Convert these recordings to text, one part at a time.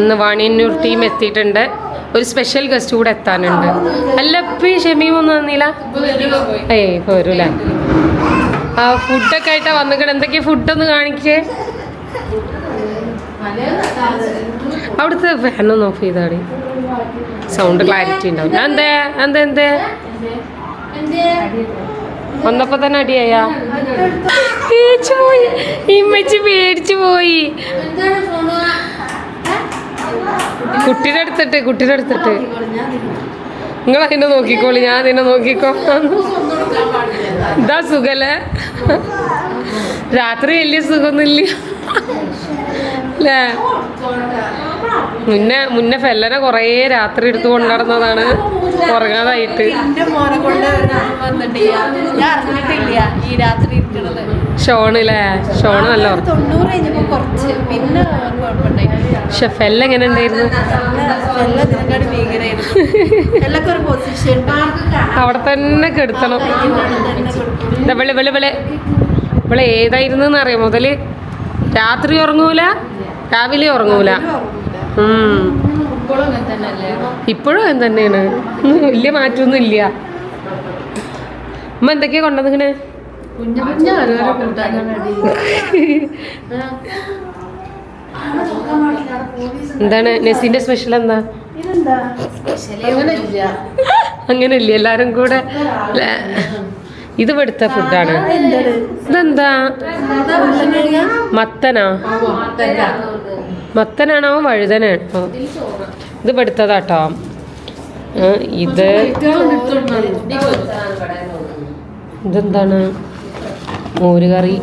ഇന്ന് വാണിയന്നൂർ ടീം എത്തിയിട്ടുണ്ട്. ഒരു സ്പെഷ്യൽ ഗസ്റ്റ് കൂടെ എത്താനുണ്ട്. അല്ല ഇപ്പം ഈ ഷമീം ഒന്നും വന്നില്ല? ഏയ് ഇപ്പോൾ വരൂല. ആ ഫുഡൊക്കെ ആയിട്ടാ വന്നിട്ട് എന്തൊക്കെയാ ഫുഡൊന്ന് കാണിക്കേ? അവിടുത്തെ ഒന്ന് ഓഫ് ചെയ്താടി. സൗണ്ട് ക്ലാരിറ്റി ഉണ്ടാവും എന്തേ എന്തേ എന്തേ? വന്നപ്പോ തന്നെ അടിയായാ? പേടിച്ചു പോയി. മച്ചി പേടിച്ചു പോയി. കുട്ടീനെ അടുത്തിട്ട് കുട്ടിയുടെ അടുത്തിട്ട്. നിങ്ങൾ അതിനെ നോക്കിക്കോളി ഞാൻ അതിനെ നോക്കിക്കോ. ഇതാ സുഖല്ലേ? രാത്രി വലിയ സുഖമൊന്നുമില്ല. അല്ലേ? മുന്നേ മുന്നേ ഫെല്ലനെ കുറേ രാത്രി എടുത്ത് കൊണ്ടുനടന്നതാണ്. ഉറങ്ങാതായിട്ട്. ഷോണില്ലേ ഷോണ് നല്ല ഷെഫെല്ല എങ്ങനെ ഉണ്ടായിരുന്നു? അവിടെ തന്നെ കെടുത്തണം. വിളി വിളി വിളി. ഇവിടെ ഏതായിരുന്നു അറിയാം? മുതൽ രാത്രി ഉറങ്ങൂല രാവിലെ ഉറങ്ങൂല. ഇപ്പോഴും അങ്ങനെ തന്നെയാണ്. വലിയ മാറ്റമൊന്നും ഇല്ല അമ്മ എന്തൊക്കെയാ കൊണ്ടുവന്നിങ്ങനെ കുഞ്ഞു കുഞ്ഞു ഓരോരോ കൂട്ടാനാണ് എന്താണ് നെസിന്റെ സ്പെഷ്യൽ എന്താ? അങ്ങനെ ഇല്ല. എല്ലാരും കൂടെ ഇത് ഇവിടുത്തെ ഫുഡാണ്. ഇതെന്താ? മത്തനാ. മത്തനാണോ വഴുതനാണോ ഇത് ഇവിടുത്തതാട്ടോ ആ, ഇത് ഇതെന്താണ്? മോരുകറി.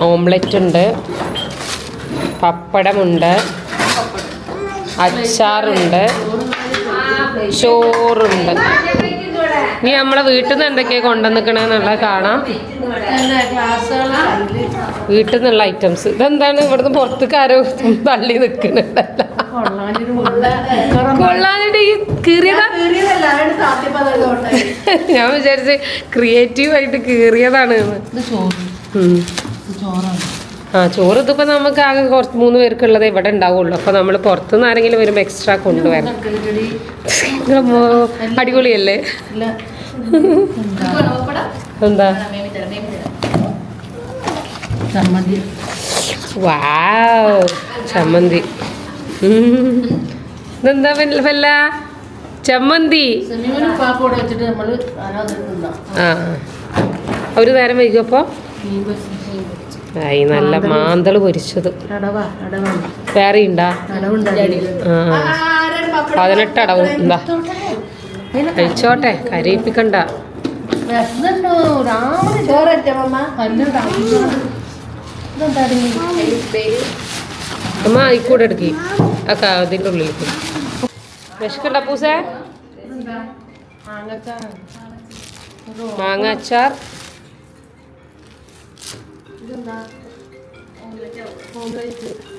ഓംലെറ്റ് ഉണ്ട് പപ്പടമുണ്ട്. അച്ചാറുണ്ട്. ചോറുണ്ട്. ഇനി നമ്മളെ വീട്ടിൽ നിന്ന് എന്തൊക്കെയാ കൊണ്ടുവന്നിക്കണെന്നുള്ളത് കാണാം. വീട്ടിൽ നിന്നുള്ള ഐറ്റംസ് ഇതെന്താണ്? ഇവിടുന്ന് പുറത്തേക്ക് ആരോ തള്ളി നിൽക്കുന്നുണ്ടല്ല കൊള്ളാനിട്ട് ഈ കീറിയതാ? ഞാൻ വിചാരിച്ച് ക്രിയേറ്റീവ് ആയിട്ട് കീറിയതാണ്. ആ ചോറ് ഇതിപ്പോ നമുക്ക് ആകെ കുറച്ച് മൂന്ന് പേർക്കുള്ളത് ഇവിടെ ഉണ്ടാവുള്ളൂ. അപ്പൊ നമ്മൾ പുറത്തുനിന്ന് ആരെങ്കിലും വരുമ്പോ എക്സ്ട്രാ കൊണ്ടുവരണം. അടിപൊളിയല്ലേ? എന്താ? ചമ്മന്തി. വാവ് ചമ്മന്തി. ഇതെന്താ വല്ല- വല്ല? ചമ്മന്തി. ആ. ഒരു നേരം വൈകും ആയി നല്ല മാന്തൾ പൊരിച്ചത്. വേറെ ഉണ്ടാ പതിനെട്ട് അടവ്. എന്താ കഴിച്ചോട്ടെ കരയിപ്പിക്കണ്ട. അമ്മ ഇക്കൂടെ എടുക്കി. ആ അതിന്റെ ഉള്ളിലേക്ക്. വിശക്കണ്ട പൂസേ? മാങ്ങ അച്ചാർ.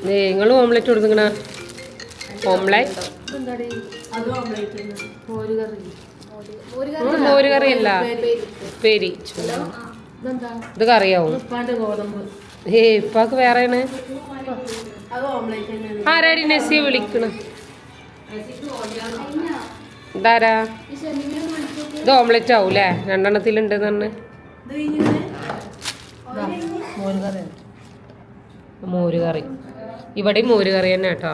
നിങ്ങൾ ഓംലെറ്റ് കൊടുക്കണ ഓംലെറ്റ്? മോര് കറിയല്ല? ഉപ്പേരി. ഇത് കറിയാവും. ഏ ഇപ്പാക്ക് വേറെയാണ്? ആരാടി വിളിക്കണ? ഇതാരാ? ഇത് ഓംലെറ്റ് ആവും അല്ലേ രണ്ടെണ്ണത്തിലുണ്ട് പറഞ്ഞ് മോര് കറി ഇവിടെയും മോര് കറി തന്നെ കേട്ടോ.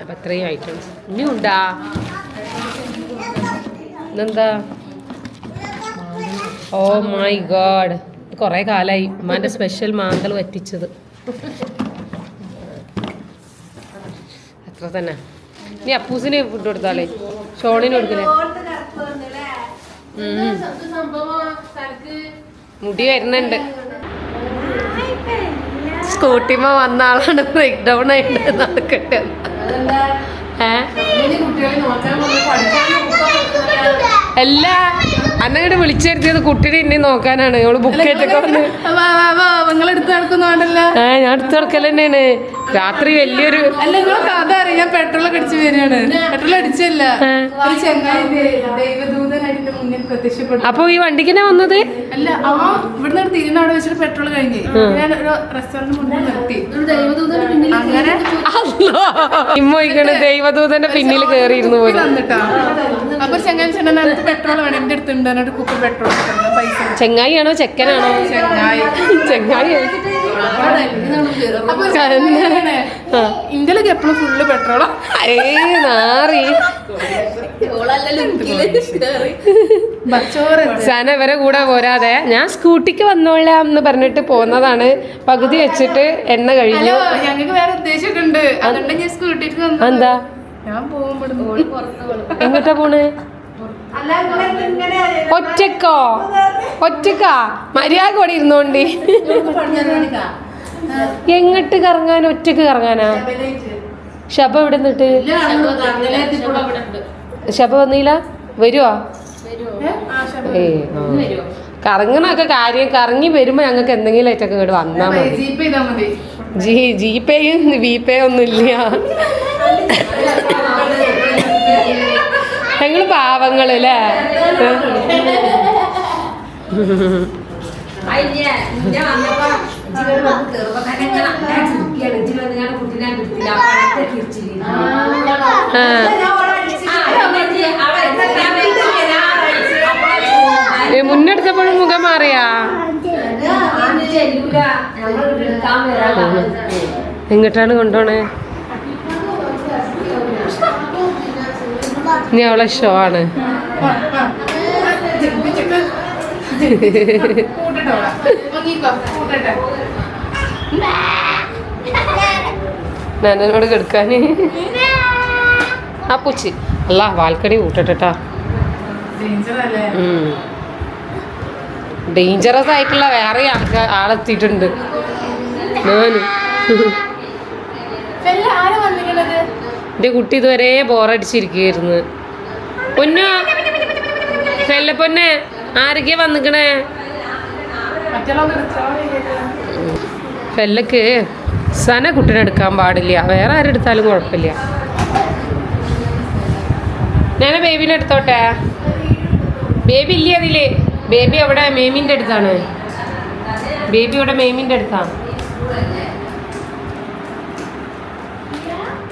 അപ്പം അത്രയും ഐറ്റംസ് ഇനി ഉണ്ടാ ഇതെന്താ ഓ മൈ ഗോഡ് കുറേ കാലമായി ഉമ്മാന്റെ സ്പെഷ്യൽ മാന്തൽ വറ്റിച്ചത്. അത്ര തന്നെ നീ അപ്പൂസിന് ഫുഡ് കൊടുത്താളേ ഷോണിന് കൊടുക്കില്ലേ. മുടി വരുന്നുണ്ട്. സ്കൂട്ടിമ വന്ന ആളാണ് ബ്രേക്ക് ഡൗൺ ആയിട്ട് നടക്കട്ടെ. അല്ല അന്നങ്ങോട്ട് വിളിച്ചെടുത്തിയത് കുട്ടിയുടെ ഇന്നെ നോക്കാനാണ്. അവൾ ബുക്ക് ആയിട്ടൊക്കെ വന്ന്. ഞാൻ അടുത്ത് തുറക്കൽ തന്നെയാണ്. രാത്രി വലിയൊരു അല്ല നിങ്ങൾ കഥ അറിയാം. പെട്രോൾ അടിച്ച് വരികയാണ്. പെട്രോൾ അടിച്ചല്ല. ഒരു ചെങ്ങായി ദൈവദൂതനായിട്ട് മുന്നിൽ പ്രത്യക്ഷപ്പെട്ടു അപ്പൊ ഈ വണ്ടിക്ക് വന്നത്? അല്ല ആ ഇവിടുന്ന് ഒരു തിരിഞ്ഞ അവിടെ വെച്ചിട്ട് പെട്രോൾ കഴിഞ്ഞ്. ഞാൻ ഒരു റെസ്റ്റോറന്റ് മുന്നിൽ നിർത്തി. അങ്ങനെ ഇമ്മൊയ്ക്കണ് ദൈവദൂതന്റെ പിന്നിൽ കേറിയിരുന്നു പോലും. അപ്പൊ ചെങ്ങായി ചേട്ടൻ എനിക്ക് പെട്രോൾ വേണം എന്റെ എന്നോട് കുപ്പി പെട്രോൾ പൈസ ചെങ്ങായിയാണോ ചെക്കനാണോ? ചെങ്ങായി. ചെങ്ങായി. അപ്പൊ ചെങ്ങായിയാണ്. ഇന്ത്യയിലൊക്കെ എപ്പോഴും ഫുള്ള് പെട്രോളാ നാറി. സന ഇവരെ കൂടെ പോരാതെ. ഞാൻ സ്കൂട്ടിക്ക് വന്നോളാം എന്ന് പറഞ്ഞിട്ട് പോന്നതാണ്. പകുതി വെച്ചിട്ട് എണ്ണ ഹലോ കഴിഞ്ഞു ഞങ്ങൾക്ക് വേറെ ഉദ്ദേശമൊക്കെ ഉണ്ട്. അതുകൊണ്ട് ഞാൻ സ്കൂട്ടിക്ക് വന്നു എന്താ? ഞാൻ പോകുമ്പോൾ എങ്ങോട്ടാ പോണ്? ഒറ്റക്കോ? ഒറ്റക്കാ? മര്യാദ കൂടി ഇരുന്നോണ്ടി. എങ്ങോട്ട് കറങ്ങാൻ? ഒറ്റയ്ക്ക് കറങ്ങാനാ? ശബ ഇവിടെ നിന്നിട്ട് ശബ വന്നില്ല വരുവാ? ഏ കറങ്ങണൊക്കെ കാര്യം കറങ്ങി വരുമ്പോ ഞങ്ങൾക്ക് എന്തെങ്കിലും ആയിട്ടൊക്കെ ഇങ്ങോട്ട് വന്നാ മതി. ജി ജി പേയും വി പേ ഒന്നും ഇല്ല ഞങ്ങൾ പാവങ്ങൾ അല്ലേ ആ. ഏ, മുന്നെടുത്തപ്പോഴും മുഖം മാറിയാ? എങ്ങോട്ടാണ് കൊണ്ടുപോണേ? നീ അവളെ ഷോ ആണ്. നനനോട് കെടുക്കാന്. ആ പൂച്ചി. അല്ല വാൽക്കടി കൂട്ടട്ടാ ഡേഞ്ചർ ഡേഞ്ചറസ് ആയിട്ടുള്ള വേറെ ആൾക്കാ ആളെത്തിയിട്ടുണ്ട്. എന്റെ കുട്ടി ഇതുവരെ ബോറടിച്ചിരിക്കുകയായിരുന്നു. പൊന്നു? ചെല്ലപ്പൊന്നെ ആരൊക്കെയാ വന്നിക്കണേ? ഫെല്ലക്ക് സന കുട്ടീനെ എടുക്കാൻ പാടില്ല. വേറെ ആരെടുത്താലും കുഴപ്പമില്ല. ഞാൻ ബേബിനെ എടുത്തോട്ടെ? ബേബി ഇല്ല അതിൽ? ബേബി അവിടെ മേമിന്റെ അടുത്താണ്. ബേബി ഇവിടെ മേമിന്റെ അടുത്താണ്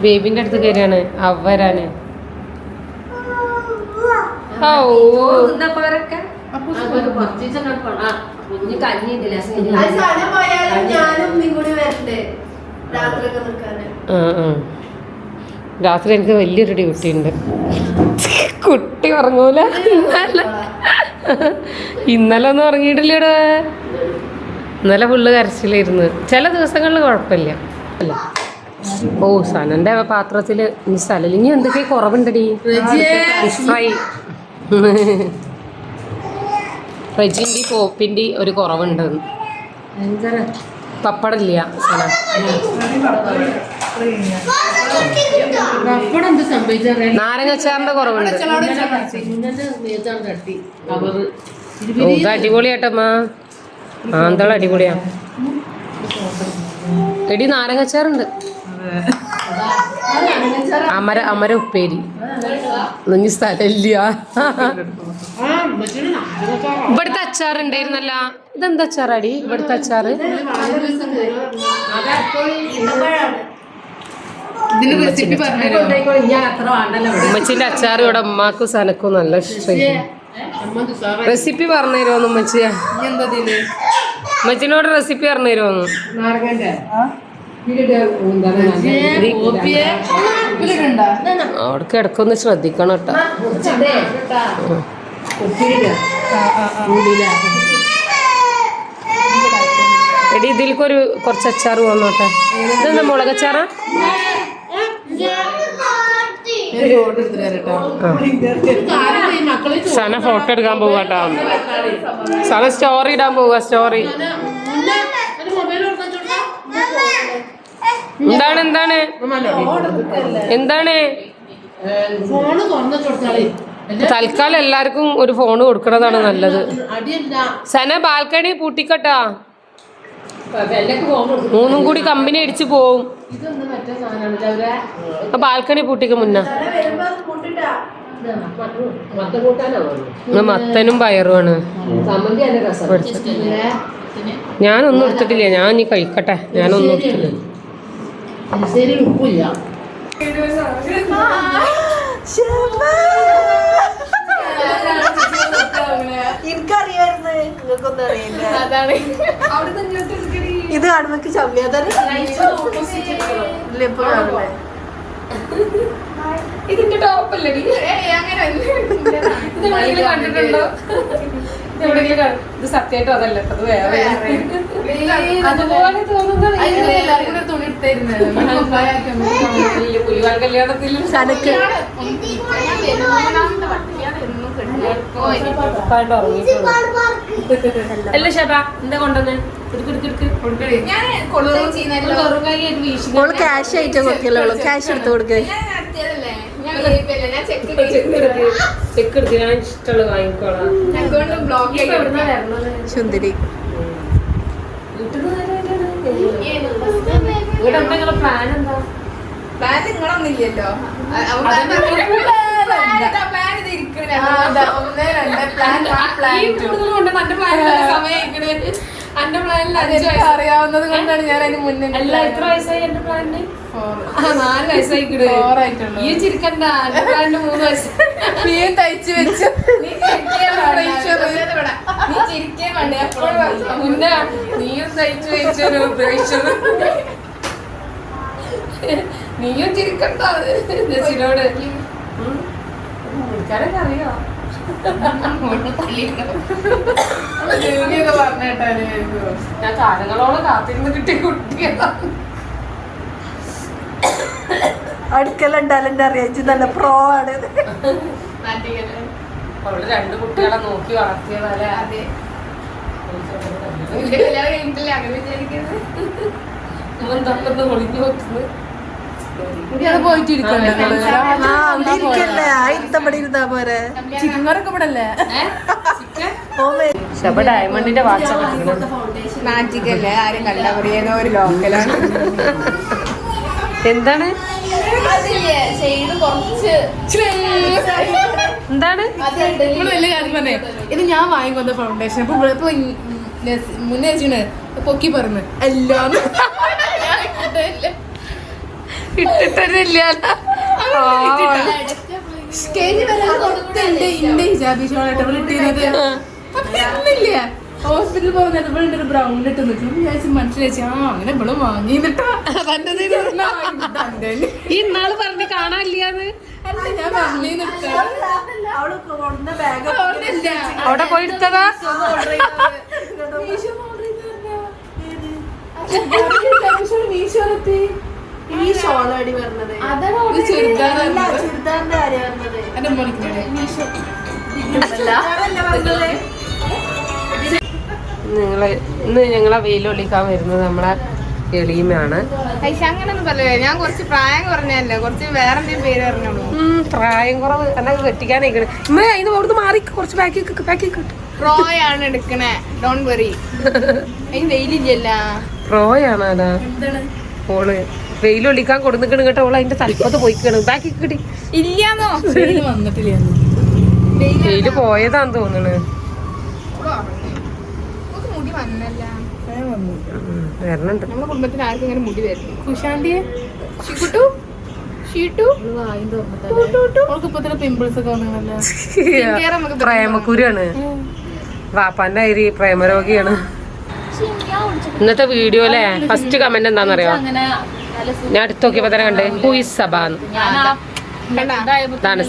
ബേബിന്റെ അടുത്ത് കയറിയാണ് അവരാണ്. ഓ രാത്രി എനിക്ക് വലിയൊരു ഡ്യൂട്ടി ഉണ്ട്. കുട്ടി ഉറങ്ങൂല. ഇന്നലെ. ഇന്നലെ ഒന്നും ഉറങ്ങിയിട്ടില്ലടേ? ഇന്നലെ ഫുള്ള് കരച്ചിലായിരുന്നു. ചില ദിവസങ്ങളിൽ കുഴപ്പമില്ല. അല്ല ഓ സനന്റെ പാത്രത്തിൽ സലലിങ്ങി സ്ഥലം ഇനി എന്തൊക്കെ കുറവുണ്ടടി? ഫിഷ് ഫ്രൈ റെജിന്റെ പോപ്പിന്റെ ഒരു കുറവുണ്ട്. സംഭവിച്ചറിയാൻ? നാരങ്ങച്ചാറിന്റെ കുറവുണ്ട്. ഇത് അടിപൊളിയാട്ടമ്മ ആന്തള അടിപൊളിയാ. എടി നാരങ്ങച്ചാറുണ്ട് അമര അമര ഉപ്പേരി. നിങ്ങ സ്ഥലമില്ല. ഇവിടുത്തെ അച്ചാർ ഉണ്ടായിരുന്നല്ല. ഇതെന്താ അച്ചാറാടി? ഇവിടുത്തെ പറഞ്ഞുതരോ ഉമ്മച്ചിന്റെ അച്ചാർ ഇവിടെ ഉമ്മാക്കും സനക്കും നല്ല ഇഷ്ടം റെസിപ്പി പറഞ്ഞു തരുമോന്ന് ഉമ്മച്ചിയാ ഉമ്മച്ചിനോട് റെസിപ്പി പറഞ്ഞു ഇതിലിട്ടുണ്ടോ അവിടേക്ക് ഇടക്കൊന്ന് ശ്രദ്ധിക്കണം കേട്ടോ. എടി ഇതിലേക്കൊരു കുറച്ച് അച്ചാർ വന്നോട്ടെ. ഇതെന്താ മുളകച്ചാറാ ഒരു സന ഫോട്ടോ എടുക്കാൻ പോവാട്ടോ. സന സ്റ്റോറി ഇടാൻ പോവുക സ്റ്റോറി എന്താണ് എന്താണ്? എന്താണ്? തൽക്കാലം എല്ലാവർക്കും ഒരു ഫോൺ കൊടുക്കണതാണ് നല്ലത്. സന ബാൽക്കണി പൂട്ടിക്കട്ടാ. മൂന്നും കൂടി കമ്പനി അടിച്ചു പോവും. ബാൽക്കണി പൂട്ടിക്ക് മുന്നേ. മത്തനും പയറുമാണ് ഞാനൊന്നും എടുത്തിട്ടില്ല. ഞാൻ ഇനി കഴിക്കട്ടെ. ഞാനൊന്നും എടുത്തില്ല എനിക്കറിയായിരുന്നു. നിങ്ങൾക്കൊന്നും അറിയില്ല. അതാണ്. ഇത് കാണുമ്പോ ചമ്മി. അതാണ് ഇല്ല ഇപ്പൊ കാണുമ്പോ ഇതിന്റെ ടോപ്പല്ലേ അങ്ങനെ കണ്ടിട്ടുണ്ടോ? എവിടെയെങ്കിലും ഇത് സത്യമായിട്ടും അതല്ല അത് വേറെ. അതുപോലെ തോന്നുന്നത് വലിയ പുലിവാൽ കല്യാണത്തിൽ സനക്ക്. അല്ല ഷബ എന്താ കൊണ്ടുവന്നേ? ക്യാഷ് ആയിട്ട് കൊടുക്കലുള്ളൂ ക്യാഷ് എടുത്ത് കൊടുക്ക്. ചെക്ക് ഇഷ്ടമുള്ളത് വാങ്ങിക്കോളാം? സുന്ദരി എന്താ പ്ലാൻ എന്താ നിങ്ങളൊന്നില്ലല്ലോ വയസ്സ് അറിയാവുന്നത് കൊണ്ടാണ് ഞാൻ അതിന് മുന്നേ അല്ല എത്ര വയസ്സായി എന്റെ പ്ലാനിന് നാല്. ഈ ചിരിക്കണ്ട മൂന്ന് വയസ്സ്. നീ തയ്ച്ചു വെച്ചു. നീ മുന്നേ നീയും തയ്ച്ചു വെച്ചൊരു പ്രേക്ഷർ നീയും ചിരിക്കണ്ട. അറിയോ? ഞാൻ കാലങ്ങളോളം കാത്തിരുന്ന് കിട്ടിയ. കുട്ടിയാ അടുക്കലുണ്ടാലും അറിയാച്ചു നല്ല പ്രോ ആണ്. അവൾ രണ്ട് കുട്ടികളെ നോക്കി വളർത്തിയതല്ലേ? ഡയമണ്ടിന്റെ വാച്ചല്ലേ ആരും കണ്ടാ പറയുന്ന ഒരു ലോക്കലാണ് എന്താണ്? എന്താണ്? നമ്മൾ വലിയ കാര്യം പറഞ്ഞേ ഇത് ഞാൻ വാങ്ങിക്കൊന്ന ഫൗണ്ടേഷൻ അപ്പൊ ഇപ്പൊ മുന്നേ വെച്ചിട്ട് പൊക്കി പറഞ്ഞു എല്ലാം ഇട്ടിട്ടില്ല ഇന്റെ ഹിജാബി ഷോളായിട്ട് ഇവിടെ ഇട്ടിരുന്നത്. അപ്പൊ ഇന്നില്ല? ഹോസ്പിറ്റലിൽ പോകുന്നത് ഇവിടെ ഉണ്ട് ഒരു ബ്രൗൺ ഇട്ട് നിൽക്കും. വിചാരിച്ചു മനസ്സിലായി ആ അങ്ങനെ ഇവിടെ വാങ്ങി നിട്ടാ ഈ ഇന്നാൾ പറഞ്ഞ് കാണാനില്ലാന്ന്. അവിടെ പോയി എടുത്തതാ? ഈ ഷോളാടി പറഞ്ഞത്. ചുരിദാറിന്റെ കാര്യം പറഞ്ഞത്. നിങ്ങൾ ഇന്ന് ഞങ്ങളെ വെയിലൊളിക്കാൻ വരുന്നത് നമ്മളെ എളിയുമാണ് അങ്ങനൊന്നും പറയല്ലേ ഞാൻ കുറച്ച് പ്രായം കുറഞ്ഞല്ലേ കുറച്ച് വേറെ എന്തെങ്കിലും പേര് പറഞ്ഞോളൂ. പ്രായം കുറവ് അല്ലെങ്കിൽ കെട്ടിക്കാനായിക്കണേ ഇമ്മ അവിടുന്ന് മാറി കുറച്ച് ബാക്കി ബാക്കി ആണ് എടുക്കണേ. ഡോൺ വെറി അതിന് വെയിലില്ലല്ല പ്രോയാണ് അതാ? ഓൾ വെയിലൊളിക്കാൻ കൊടുന്നിക്കണ് കേട്ടോ. ഓൾ അതിന്റെ തലപ്പത്ത് പോയി ബാക്കി കിട്ടി. ഇല്ലാന്നോ? വന്നിട്ടില്ല വെയിൽ പോയതാന്ന് തോന്നണ്. ഉം, വരണുണ്ട്. നമ്മുടെ കുടുംബത്തിൽ ആർക്കും ഇങ്ങനെ മുടി വരുന്നു കുഷാന്തിയെ ശിക്കുട്ടു പ്രേമക്കുരിയാണ് വാപ്പാന്റെ അരി പ്രേമരോഗിയാണ്. ഇന്നത്തെ വീഡിയോ അല്ലേ ഫസ്റ്റ് കമന്റ് എന്താണെന്നറിയോ? ഞാൻ അടുത്ത് നോക്കിയപ്പോ തന്നെ കണ്ടേ ഹൂയി സഭ ഇതാണ്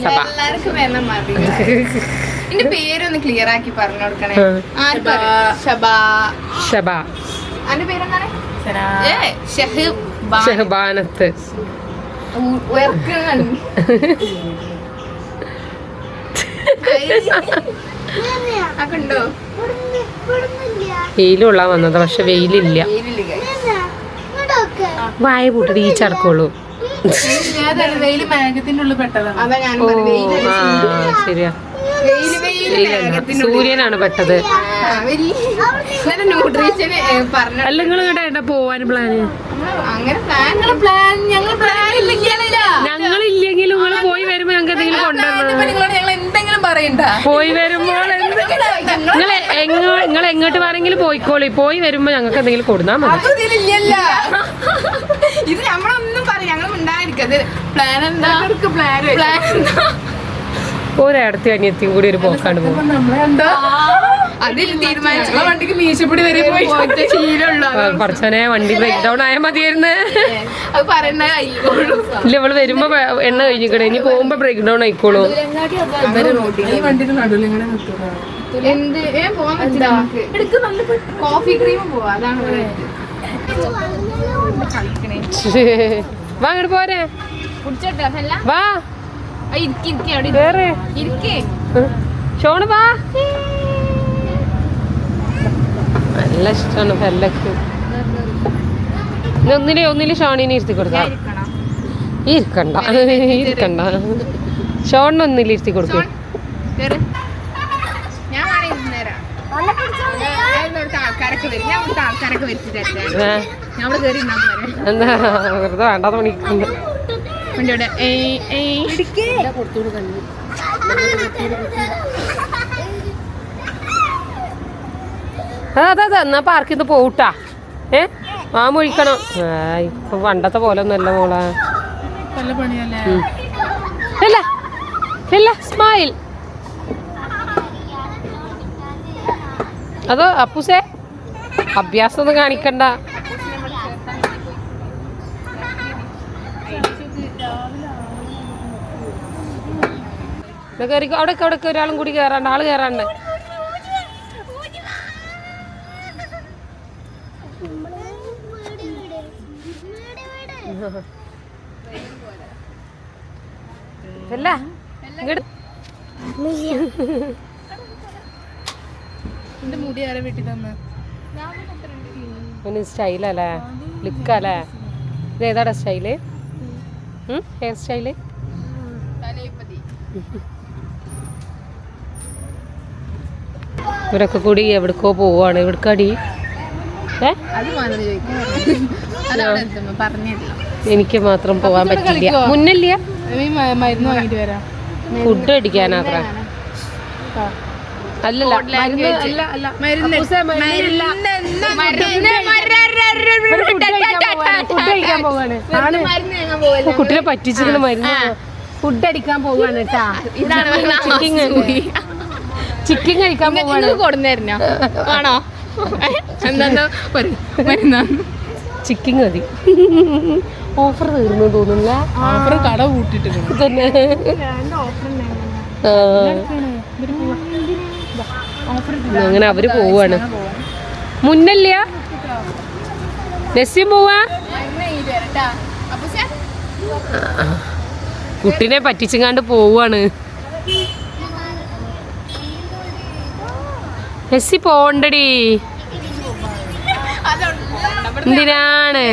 എന്റെ പേരൊന്ന് ക്ലിയർ ആക്കി പറഞ്ഞു കൊടുക്കണേ. ഷബാ. ഷബാ. അന്റെ പേരെന്താണ്? ഷെഹബാനത്ത്. വെയിലുള്ള വന്നത് പക്ഷെ വെയിലില്ല. വായ പൂട്ടിട്ട് ഈ ചടക്കുള്ളൂ ശരിയാ. സൂര്യനാണ് പെട്ടത്. ന്യൂട്രീഷന് പറഞ്ഞ അല്ല നിങ്ങൾ കേട്ടാ പോവാൻ പ്ലാന് അങ്ങനെ പ്ലാൻ പ്ലാൻ ഞങ്ങൾ പ്ലാൻ നിങ്ങൾ പോയി വരുമ്പോ ഞങ്ങൾക്ക് എന്തെങ്കിലും കൊണ്ടുവരണം. നിങ്ങളോട് ഞങ്ങൾ എന്തെങ്കിലും പറയണ്ട. പോയി വരുമ്പോൾ നിങ്ങൾ നിങ്ങൾ എങ്ങോട്ട് വേണമെങ്കിലും പോയിക്കോളി. പോയി വരുമ്പോ ഞങ്ങൾക്ക് എന്തെങ്കിലും കൊടുന്നാ മതി. ഇത് നമ്മളൊന്നും പറയാം ഞങ്ങൾ ഉണ്ടായിരിക്കും പ്ലാൻ എന്താ? പ്ലാൻ പ്ലാൻ ഒരിടത്തി അനിയത്തിയും കൂടി ഒരു പോക്കാണ് പോകും. പഠിച്ചനെ വണ്ടി ബ്രേക്ക് ഡൗൺ ആയാൽ മതിയായിരുന്നു. ഇല്ല ഇവൾ വരുമ്പോ എണ്ണ കഴിഞ്ഞിക്കണേ. ഇനി പോകുമ്പോ ബ്രേക്ക് ഡൗൺ ആയിക്കോളൂ. കോഫി ക്രീം പോവാ അതാണ് വാ അങ്ങോട്ട് പോരെ. വാ. ഇരിക്കേ ഷോണ് വാ. നല്ല ഇഷ്ടമാണ് ഫെല്ലക്ക് ഒന്നിലെ ഒന്നിൽ ഷോണിനെ ഇരുത്തി കൊടുക്കാം. ഇരിക്കണം. ഇരിക്കണ്ട. ഇരിക്കണ്ട. ഷോണിന് ഒന്നിൽ ഇരുത്തി കൊടുക്കും. എന്താ വെറുതെ വേണ്ടാത്ത പണിക്കുണ്ട് വണ്ടിയുടെ. അതെ അതെ. എന്നാ പാർക്കിൽ നിന്ന് പോട്ടാ ഏ? ആ മുഴിക്കണം. ഇപ്പൊ പണ്ടത്തെ പോലെ ഒന്നല്ല മോളെ. സ്മൈൽ അതോ അപ്പുസേ? അഭ്യാസം ഒന്നും കാണിക്കണ്ട. ഇവിടെ കേറിക്കോ. അവിടെ അവിടെ ഒരാളും കൂടി കയറാണ്ട് ആൾ കയറാണ്ട് ഇങ്ങട്. എന്റെ മുടി ആരെ വെട്ടി തന്ന ഒന്ന് സ്റ്റൈലല്ലേ? ലുക്കല്ലേ? ഇത് ഏതാടാ സ്റ്റൈൽ? Hair style? ഇവരൊക്കെ കൂടി എവിടേക്കോ പോവാണ് പറഞ്ഞില്ല. എനിക്ക് മാത്രം പോവാൻ പറ്റില്ല മുന്നല്ല മരുന്ന് വാങ്ങിട്ട് വരാം. ഫുഡ് അടിക്കാനാത്ര അല്ലല്ല മരുന്ന് അല്ല അല്ല മരുന്ന് കുട്ടിനെ ഫുഡ് അടിക്കാൻ പോവാണ് കേട്ടാ. ചിക്കൻ ചിക്കൻ കഴിക്കാൻ കൊടുന്നേരുന്നോ ആണോ? എന്താ മരുന്നാ. ചിക്കൻ മതി. ഓഫർ തീർന്നു തോന്നുന്നില്ല. ഓഫർ കട കൂട്ടിട്ട് തന്നെ ആ. അങ്ങനെ അവർ പോവാണ്. മുന്നല്ല നസ്യം പോവാ? കുട്ടിനെ പറ്റിച്ചങ്ങാണ്ട് പോവാണ്. നസി പോണ്ടടി എന്തിനാണ്?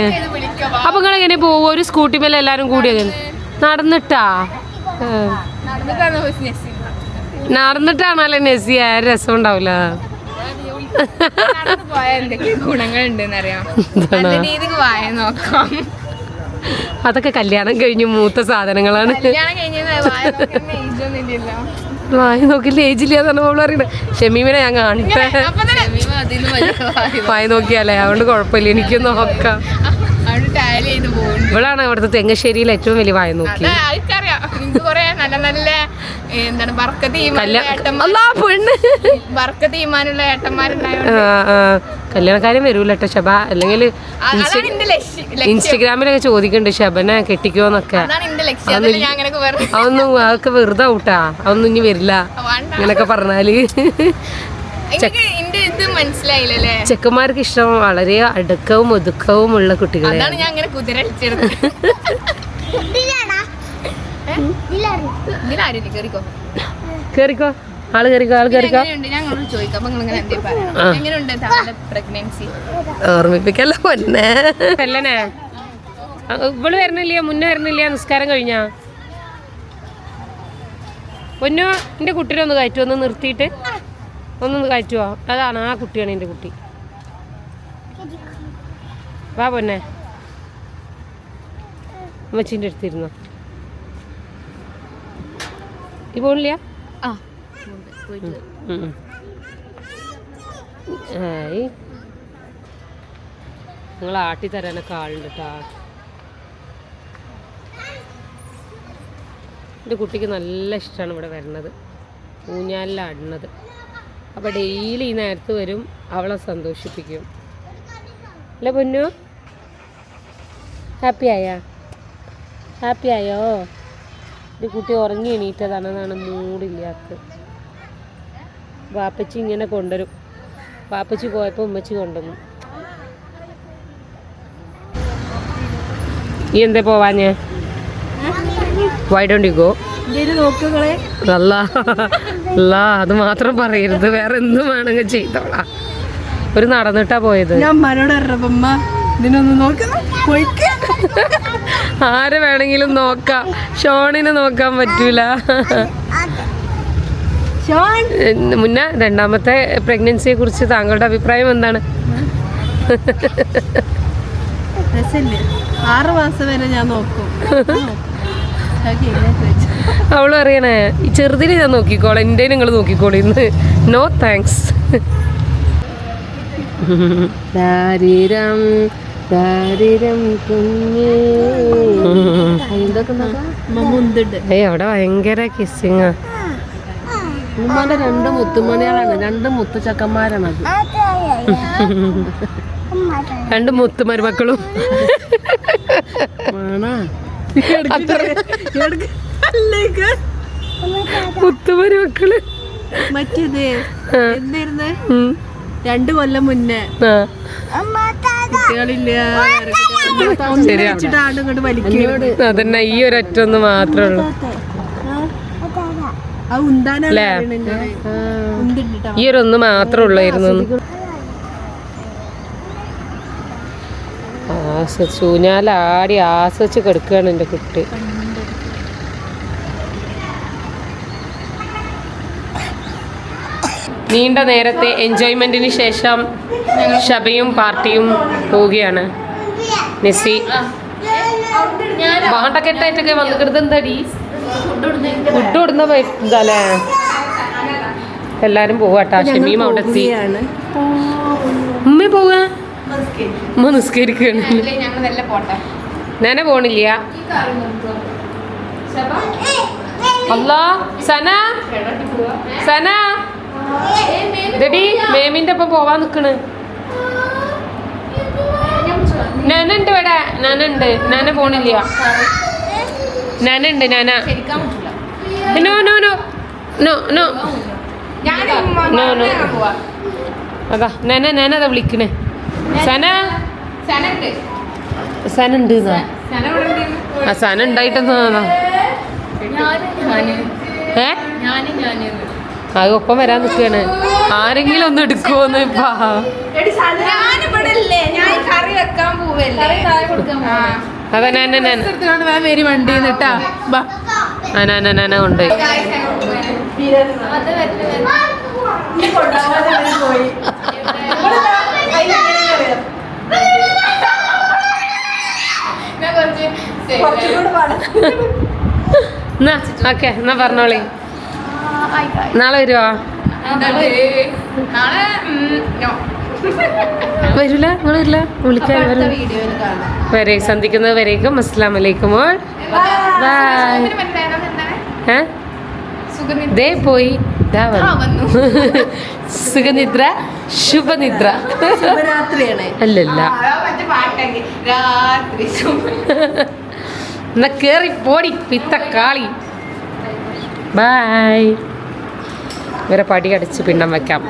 അപ്പൊ നിങ്ങൾ എങ്ങനെ പോവും? ഒരു സ്കൂട്ടി മേലെ എല്ലാരും കൂടി നടന്നിട്ടാ. നടന്നിട്ടാണല്ലേ നെസ്സി ആ രസം ഉണ്ടാവില്ല അതൊക്കെ കല്യാണം കഴിഞ്ഞു മൂത്ത സാധനങ്ങളാണ്. കല്യാണം കഴിഞ്ഞത് വായ നോക്കില്ല എന്നാണ് നമ്മൾ പറയുന്നത് ഷമീമിനെ ഞാൻ കാണിട്ടെ വായ നോക്കിയാലേ അതുകൊണ്ട് കുഴപ്പമില്ല എനിക്ക് നോക്കാം. ഇവളാണ് അവിടുത്തെ തെങ്ങശ്ശേരിയിൽ ഏറ്റവും വലിയ വായ നോക്കി. നല്ല നല്ല എന്താണ് വർക്ക ആ, ആ. കല്യാണക്കാരും വരൂല കേട്ടോ ശബ. അല്ലെങ്കിൽ. ഇൻസ്റ്റഗ്രാമിലൊക്കെ ചോദിക്കുന്നുണ്ട് ശബനെ കെട്ടിക്കോന്നൊക്കെ. അതൊന്നും അതൊക്കെ വെറുതെ ഔട്ടാ അതൊന്നും ഇനി വരില്ല. അങ്ങനൊക്കെ പറഞ്ഞാൽ. ചെക്കന്മാർക്ക് ഇഷ്ടം വളരെ അടുക്കവും ഒതുക്കവും ഉള്ള കുട്ടികളെ ഞാൻ അങ്ങനെ കുതിര അടിച്ചെടുത്തത് ഇതിലാരും കയറിക്കോ കേറിക്കോ. ആൾ കേറിക്കോ ആൾ കേറിക്കോ. ഓർമ്മിപ്പിക്കല്ലോ പൊന്നെ. അല്ലനെ ഇവൾ വരണില്ല മുന്നേ വരണില്ല നിസ്കാരം കഴിഞ്ഞാ? പൊന്നോ എന്റെ കുട്ടീനെ ഒന്ന് കയറ്റുമോ ഒന്ന് നിർത്തിയിട്ട് ഒന്ന് കയറ്റുമോ അതാണ് ആ കുട്ടിയാണ് എന്റെ കുട്ടി. വാ പൊന്നെ. അമ്മച്ചിന്റെ അടുത്തിരുന്നോ ഈ ഇല്ല ആ. ആയി നിങ്ങൾ ആട്ടി തരാനൊക്കെ ആളുണ്ട് കേട്ടാ എന്റെ കുട്ടിക്ക് നല്ല ഇഷ്ടമാണ് ഇവിടെ വരുന്നത്. ഊഞ്ഞാലിലാടുന്നത് അപ്പോൾ ഡെയിലി ഈ നേരത്ത് വരും അവളെ സന്തോഷിപ്പിക്കും. അല്ല പൊന്നു? ഹാപ്പി ആയാ ഹാപ്പി ആയോ എന്റെ കുട്ടി ഉറങ്ങി എണീറ്റതാണെന്നാണ് മൂടില്ലാത്ത വാപ്പച്ചി ഇങ്ങനെ കൊണ്ടുവരും. വാപ്പച്ചി പോയപ്പോൾ ഉമ്മച്ചി കൊണ്ടുവന്നു. നീ എന്താ പോവാഞ്ഞേ? വൈ ഡോണ്ട് യു ഗോ അല്ല അല്ല അത് മാത്രം പറയരുത്. വേറെ എന്തും വേണമെങ്കിൽ ചെയ്തോളാം. ഒരു നടന്നിട്ടാ പോയത്. ഞാൻ അമ്മനോട് ഇതിനൊന്നും ഇതിനൊന്ന് നോക്കുന്ന പോയിക്ക് ആരെ വേണമെങ്കിലും നോക്കാം. ഷോണിന് നോക്കാൻ പറ്റൂല. മുന്നേ രണ്ടാമത്തെ പ്രഗ്നൻസിയെ കുറിച്ച് താങ്കളുടെ അഭിപ്രായം എന്താണ്? ആറ് മാസം വരെ ഞാൻ നോക്കും. അവൾ അറിയണേ ഈ ചെറുതിനെ ഞാൻ നോക്കിക്കോളെ. എന്റെ നിങ്ങൾ നോക്കിക്കോളൂ ഇന്ന്. നോ താങ്ക്സ് ദാരിരം ഏയ് അവിടെ ഭയങ്കര കിസ്സിങ് ഉമ്മാന്റെ രണ്ട് മുത്തുമണികളാണ്. രണ്ട് രണ്ട് മുത്ത് മരുമക്കളും അത്ര. മുത്ത് മരുമക്കൾ മറ്റേത്. എന്തായിരുന്നു. രണ്ടു കൊല്ലം മുന്നേ. കുട്ടികളില്ല. അതന്നെ ഈ ഒരൊറ്റ ഒന്ന് മാത്രമേ ഉള്ളൂ അല്ലേ? ഈ ഒരു ഒന്ന് മാത്രമേ ഉള്ളായിരുന്നു. ആസ്വദിച്ചു ആടി ആസ്വദിച്ച് കിടക്കുകയാണ് എന്റെ കുട്ടി. നീണ്ട നേരത്തെ എൻജോയ്മെന്റിന് ശേഷം ഷബയും പാർട്ടിയും പോവുകയാണ്. നെസ്സി വാണ്ടക്കെട്ടായിട്ടൊക്കെ വന്നിട്ട് എന്തടി ഫുഡ് കൊടുന്ന ഇതല്ലേ? എല്ലാരും പോവാട്ടാ ഷമീം അവിടെ എത്തി. ഉമ്മ പോവാ? ഉമ്മ നിസ്കരിക്കാണ്. ഞാനെ പോണില്ല. അല്ല സന? സന? ഇതടി മേമിന്റെ ഒപ്പം പോവാൻ നിക്കണ്. നനുണ്ട് ഇവിടെ. നനുണ്ട്. നന പോണില്ല. നനുണ്ട് നന. No no no. No no. No no. അതാ നന നന അതാ വിളിക്കണേ. സന? സന ഉണ്ട് ആ സന ഉണ്ടായിട്ടെന്നാ ഏ? അത് ഒപ്പം വരാൻ നിൽക്കുകയാണ്. ആരെങ്കിലും ഒന്ന് എടുക്കുമോന്ന് അതന്നെ വണ്ടി നിട്ടാ കൊണ്ടുപോയി എന്നാ ഓക്കെ എന്നാ പറഞ്ഞോളി. നാളെ വരുവോ? വരില്ല നിങ്ങൾ വരില്ല. വിളിക്കാൻ വരും. വരെ സന്ധിക്കുന്നത് വരേക്കും അസ്സാം വലൈക്കും ബൈ ഏ? ദേ പോയി. വന്നു. സുഖനിദ്ര ശുഭനിദ്ര. ശുഭരാത്രിയാണ്. അല്ലല്ല. എന്നാ കേറി പോടി പിത്തക്കാളി ബൈ ഇവരെ പടി അടിച്ച് പിണ്ണം വെക്കാം.